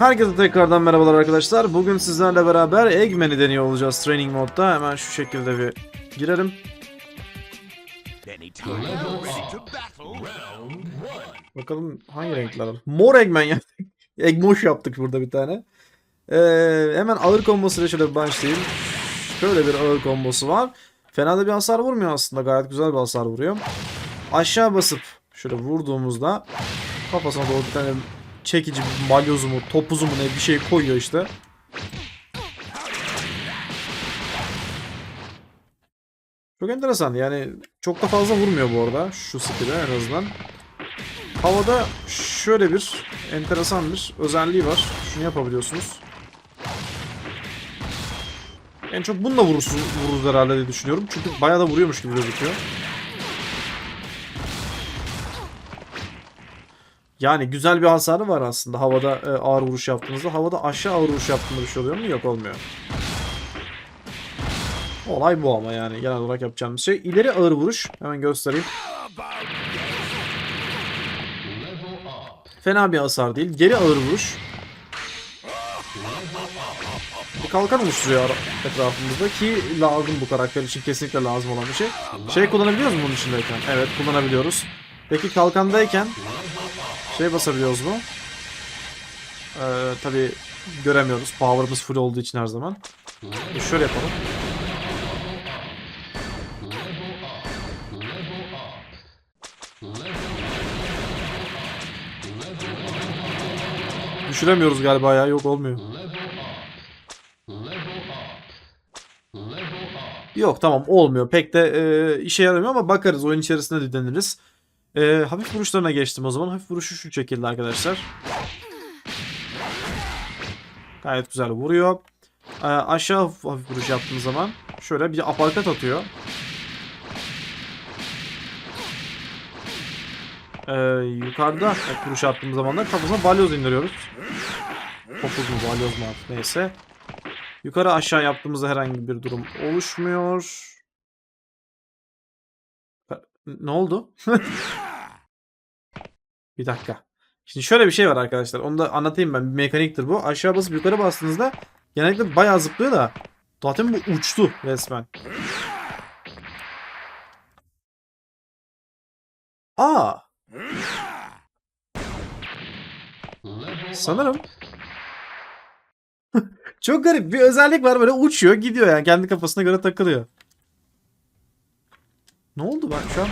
Herkese tekrardan merhabalar arkadaşlar. Bugün sizlerle beraber Eggman'i deniyor olacağız training modda. Hemen şu şekilde bir girelim. Bakalım hangi renkler var? Mor Eggman yaptık. Eggmoş yaptık burada bir tane. Ee, hemen ağır kombosuyla şöyle bir başlayayım. Şöyle bir ağır kombosu var. Fena da bir hasar vurmuyor aslında. Gayet güzel bir hasar vuruyor. Aşağı basıp şöyle vurduğumuzda kafasına doğru bir tane çekici bir malyozu mu topuzu mu ne bir şey koyuyor işte. Çok enteresan yani çok da fazla vurmuyor bu arada şu skill'e en azından. Havada şöyle bir enteresan bir özelliği var. Şunu yapabiliyorsunuz. En çok bununla vurursun, vururuz herhalde diye düşünüyorum. Çünkü bayağı da vuruyormuş gibi gözüküyor. Yani güzel bir hasarı var aslında havada e, ağır vuruş yaptığınızda. Havada aşağı ağır vuruş yaptığında bir şey oluyor mu? Yok olmuyor. Olay bu ama yani genel olarak yapacağımız şey. İleri ağır vuruş. Hemen göstereyim. Fena bir hasar değil. Geri ağır vuruş. Bir kalkan oluşturuyor etrafımızda ki lazım bu karakter için kesinlikle lazım olan bir şey. Şey kullanabiliyoruz mu bunun içindeyken? Evet kullanabiliyoruz. Peki kalkandayken şey basabiliyoruz mu? Ee, Tabi göremiyoruz. Power'ımız full olduğu için her zaman. E şöyle yapalım. Düşüremiyoruz galiba ya. Yok olmuyor. Yok tamam olmuyor. Pek de e, işe yaramıyor ama bakarız. Oyun içerisinde de deniriz. E, hafif vuruşlarına geçtim o zaman. Hafif vuruşu şu şekilde arkadaşlar. Gayet güzel vuruyor. E, aşağı hafif, vuruş yaptığım zaman şöyle bir aparkat atıyor. E, yukarıda hafif vuruş attığım zaman da kafasına balyoz indiriyoruz. Topuz mu balyoz mu artık neyse. Yukarı aşağı yaptığımızda herhangi bir durum oluşmuyor. Ne oldu? bir dakika. Şimdi şöyle bir şey var arkadaşlar. Onu da anlatayım ben. Bir mekaniktir bu. Aşağı basıp yukarı bastığınızda genellikle bayağı zıplıyor da. Zaten bu uçtu resmen. Aa. Sanırım çok garip bir özellik var böyle uçuyor gidiyor yani kendi kafasına göre takılıyor. Ne oldu ben şu an?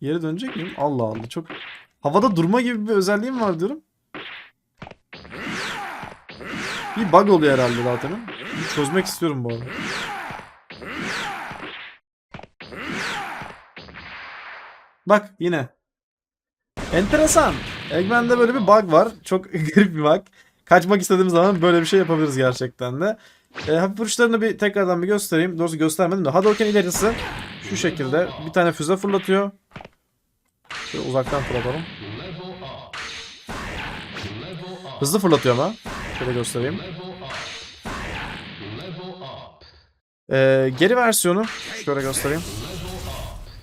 Yere dönecek miyim? Allah Allah çok havada durma gibi bir özelliğim var diyorum. Bir bug oluyor herhalde zaten. Çözmek istiyorum bu arada. Bak yine. Enteresan. Eggman'de böyle bir bug var. Çok garip bir bug. Kaçmak istediğimiz zaman böyle bir şey yapabiliriz gerçekten de. E, hafif vuruşlarını bir tekrardan bir göstereyim. Doğrusu göstermedim de. Hadouken ilerisi şu şekilde bir tane füze fırlatıyor. Şöyle uzaktan fırlatalım. Hızlı fırlatıyor ama. Şöyle göstereyim. E, geri versiyonu şöyle göstereyim.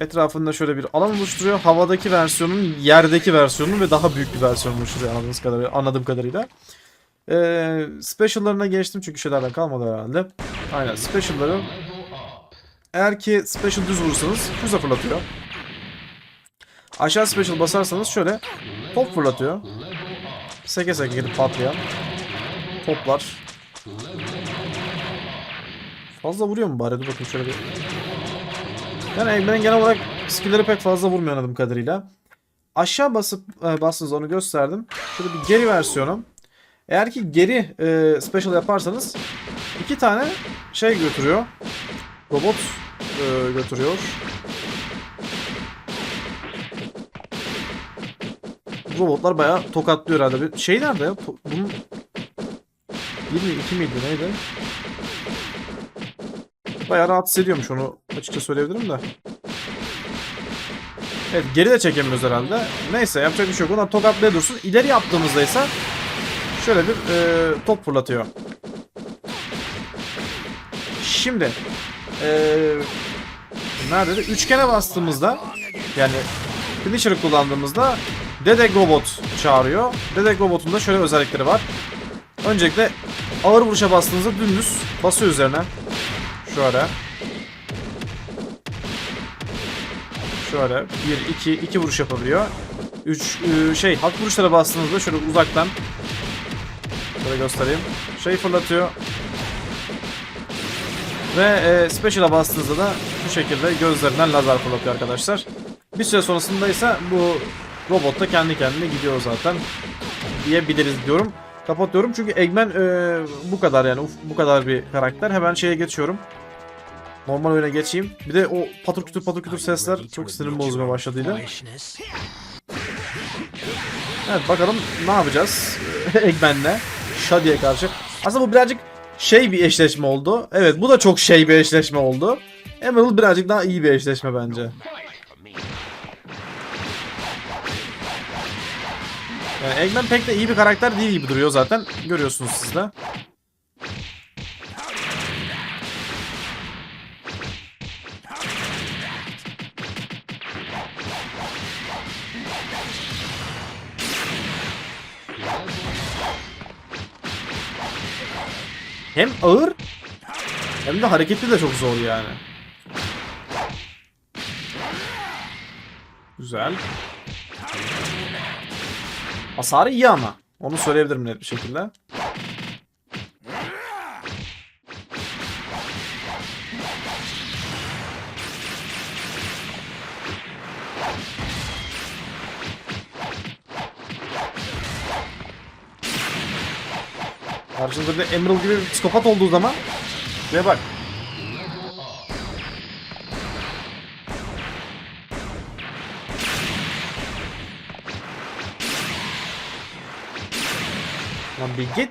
Etrafında şöyle bir alan oluşturuyor. Havadaki versiyonun yerdeki versiyonu ve daha büyük bir versiyon oluşturuyor anladığınız kadarıyla, anladığım kadarıyla. Ee, special'larına geçtim çünkü şeylerden kalmadı herhalde. Aynen special'ları. Eğer ki special düz vurursanız füze fırlatıyor. Aşağı special basarsanız şöyle top fırlatıyor. Seke seke gidip patlayan toplar. Fazla vuruyor mu bari? Dur bakayım şöyle bir. Yani Eggman'in genel olarak skill'leri pek fazla vurmuyor anladığım kadarıyla. Aşağı basıp e, bastığınızda onu gösterdim. Şöyle bir geri versiyonu. Eğer ki geri e, special yaparsanız iki tane şey götürüyor. Robot e, götürüyor. Robotlar bayağı tokatlıyor herhalde. Bir Şey nerede ya? Bunun 1 mi 2 miydi neydi? Bayağı rahatsız ediyormuş onu açıkça söyleyebilirim de. Evet geri de çekemiyoruz herhalde. Neyse yapacak bir şey yok. Onlar tokatlaya dursun. İleri yaptığımızda ise şöyle bir e, top fırlatıyor. Şimdi e, nerede? Üçgene bastığımızda yani Finisher'ı kullandığımızda Dedek Robot çağırıyor. Dedek robotunda şöyle özellikleri var. Öncelikle ağır vuruşa bastığınızda dümdüz basıyor üzerine. Şöyle. Şöyle 1 2 2 vuruş yapabiliyor. 3 şey hak vuruşlara bastığınızda şöyle uzaktan Böyle göstereyim. Şey fırlatıyor. Ve e, Special'a bastığınızda da bu şekilde gözlerinden lazer fırlatıyor arkadaşlar. Bir süre sonrasında ise bu robot da kendi kendine gidiyor zaten diyebiliriz diyorum. Kapatıyorum çünkü Eggman e, bu kadar yani uf, bu kadar bir karakter. Hemen şeye geçiyorum. Normal oyuna geçeyim. Bir de o patır kütür patır kütür sesler çok sinirim bozmaya başladıydı. Evet bakalım ne yapacağız Eggman'le Shadi'ye karşı. Aslında bu birazcık şey bir eşleşme oldu. Evet bu da çok şey bir eşleşme oldu. Emerald birazcık daha iyi bir eşleşme bence. Yani Eggman pek de iyi bir karakter değil gibi duruyor zaten. Görüyorsunuz siz de. Hem ağır hem de hareketli de çok zor yani. Güzel. Hasarı iyi ama. Onu söyleyebilirim net bir şekilde. Karşınızda bir Emerald gibi bir psikopat olduğu zaman Şuraya bak. Lan bir git.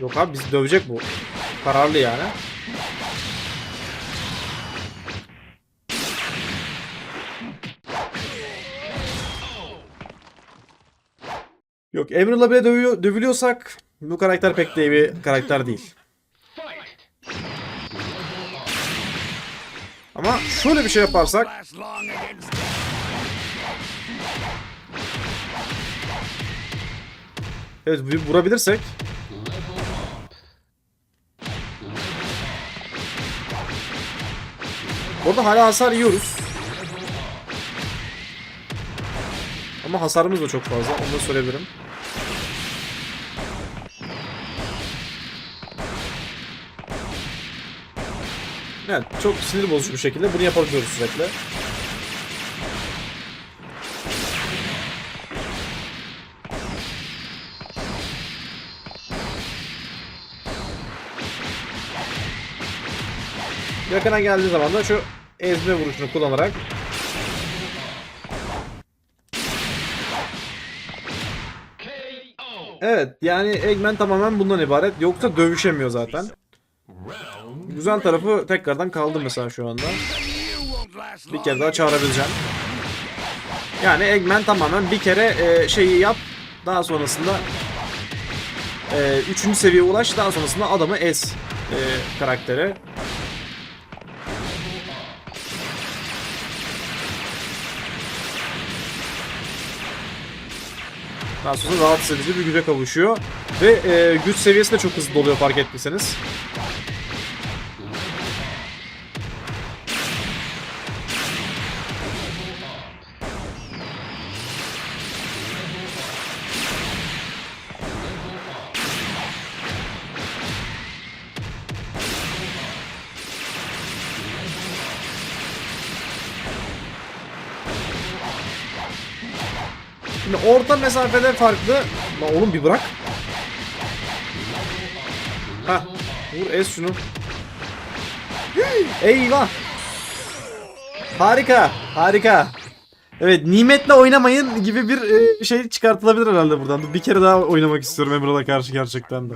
Yok abi bizi dövecek bu. Kararlı yani. Yok Emerald'la bile dövüyor, dövülüyorsak bu karakter pek de iyi bir karakter değil. Ama şöyle bir şey yaparsak Evet bir vurabilirsek Orada hala hasar yiyoruz. Ama hasarımız da çok fazla. Onu da söyleyebilirim. Evet, çok sinir bozucu bir şekilde bunu yapabiliyoruz sürekli. Yakına geldiği zaman da şu ezme vuruşunu kullanarak Evet yani Eggman tamamen bundan ibaret. Yoksa dövüşemiyor zaten. Güzel tarafı tekrardan kaldı mesela şu anda. Bir kere daha çağırabileceğim. Yani Eggman tamamen bir kere e, şeyi yap. Daha sonrasında e, üçüncü seviyeye ulaş. Daha sonrasında adamı ez e, karaktere. Daha sonra rahatsız edici bir güce kavuşuyor. Ve e, güç seviyesi de çok hızlı doluyor fark ettiyseniz. Şimdi orta mesafede farklı. Lan oğlum bir bırak. Hah. Vur ez şunu. Eyvah. Harika. Harika. Evet nimetle oynamayın gibi bir e, şey çıkartılabilir herhalde buradan. Bir kere daha oynamak istiyorum Emerald'a karşı gerçekten de.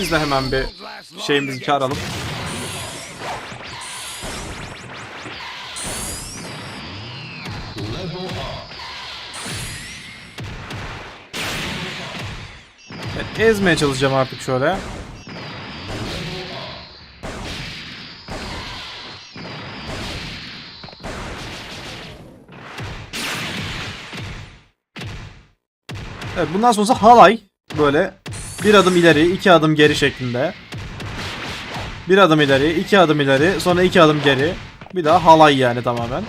Biz de hemen bir şeyimizi çağıralım. Evet, ezmeye çalışacağım artık şöyle. Evet bundan sonrası halay. Böyle bir adım ileri, iki adım geri şeklinde. Bir adım ileri, iki adım ileri, sonra iki adım geri. Bir daha halay yani tamamen.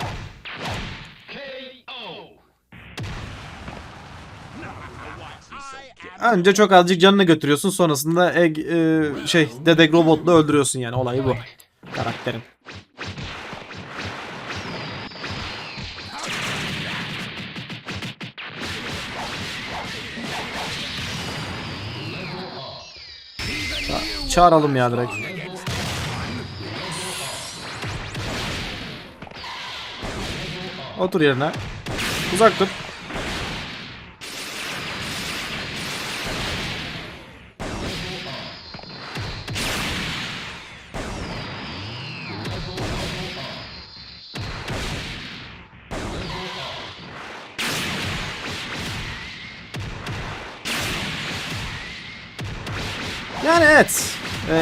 Önce çok azıcık canını götürüyorsun sonrasında egg, e, şey dedek robotla öldürüyorsun yani olayı bu. Karakterin. Çağıralım ya direkt. Otur yerine. Uzak dur.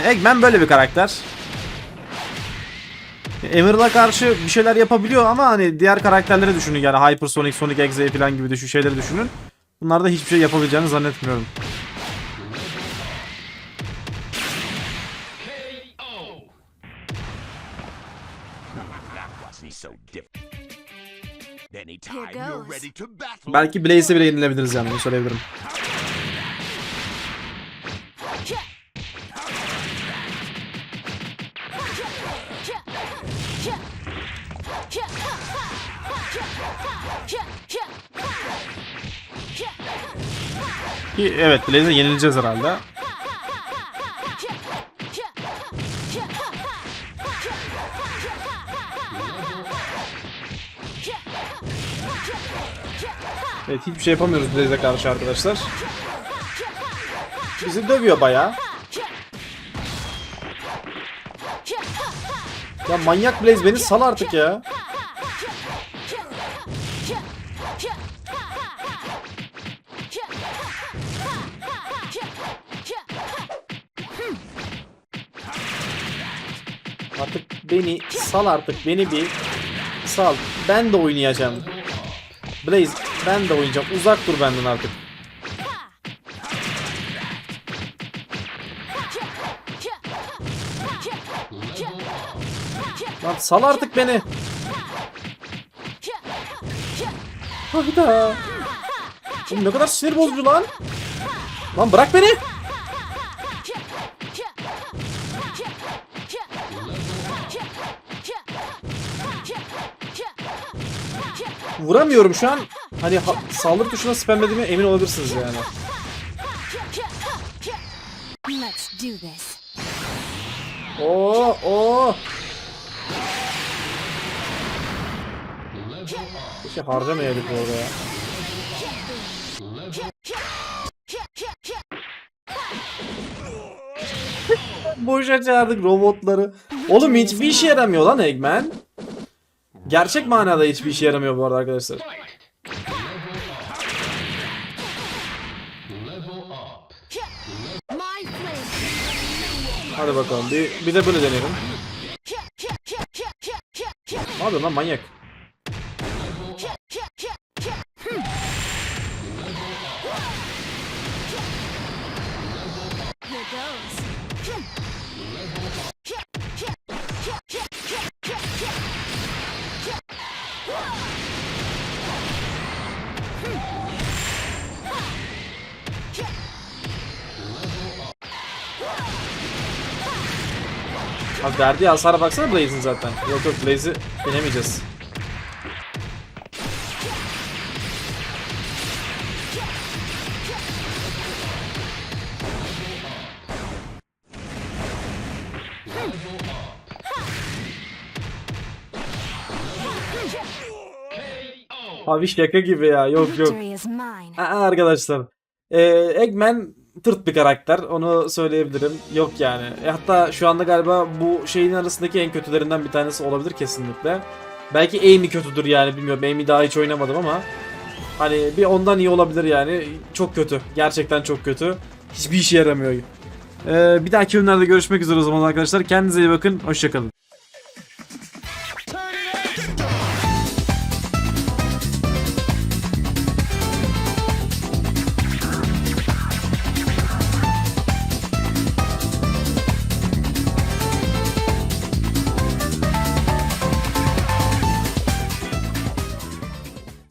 Eggman böyle bir karakter. Emerald'a karşı bir şeyler yapabiliyor ama hani diğer karakterleri düşünün yani Hypersonic, Sonic Exe falan gibi düşün şeyleri düşünün. Bunlarda hiçbir şey yapabileceğini zannetmiyorum. Belki Blaze'e bile yenilebiliriz yani bunu söyleyebilirim. Evet Blaze'e yenileceğiz herhalde. Evet hiçbir şey yapamıyoruz Blaze'e karşı arkadaşlar. Bizi dövüyor bayağı. Ya manyak Blaze beni sal artık ya. Beni sal artık beni bir sal. Ben de oynayacağım. Blaze ben de oynayacağım. Uzak dur benden artık. Lan sal artık beni. Hayda. Oğlum ne kadar sinir bozucu lan. Lan bırak beni. Vuramıyorum şu an. Hani ha- saldırı tuşuna spamlediğime emin olabilirsiniz yani. Let's do this. Oo, oo. Keşke harcamayaydık orada ya. Boşa çağırdık robotları. Oğlum hiçbir işe yaramıyor lan Eggman. Gerçek manada hiçbir işe yaramıyor bu arada arkadaşlar. Hadi bakalım bir, bir de böyle deneyelim. Ne yapıyorsun lan manyak? Verdiği hasara baksana Blaze'in zaten. Yok yok Blaze'i denemeyeceğiz. Abi şaka gibi ya. Yok yok. Aa, arkadaşlar. Ee, Eggman tırt bir karakter. Onu söyleyebilirim. Yok yani. E, hatta şu anda galiba bu şeyin arasındaki en kötülerinden bir tanesi olabilir kesinlikle. Belki Amy kötüdür yani bilmiyorum. Amy daha hiç oynamadım ama hani bir ondan iyi olabilir yani. Çok kötü. Gerçekten çok kötü. Hiçbir işe yaramıyor. Ee, bir dahaki ürünlerde görüşmek üzere o zaman arkadaşlar. Kendinize iyi bakın. Hoşçakalın.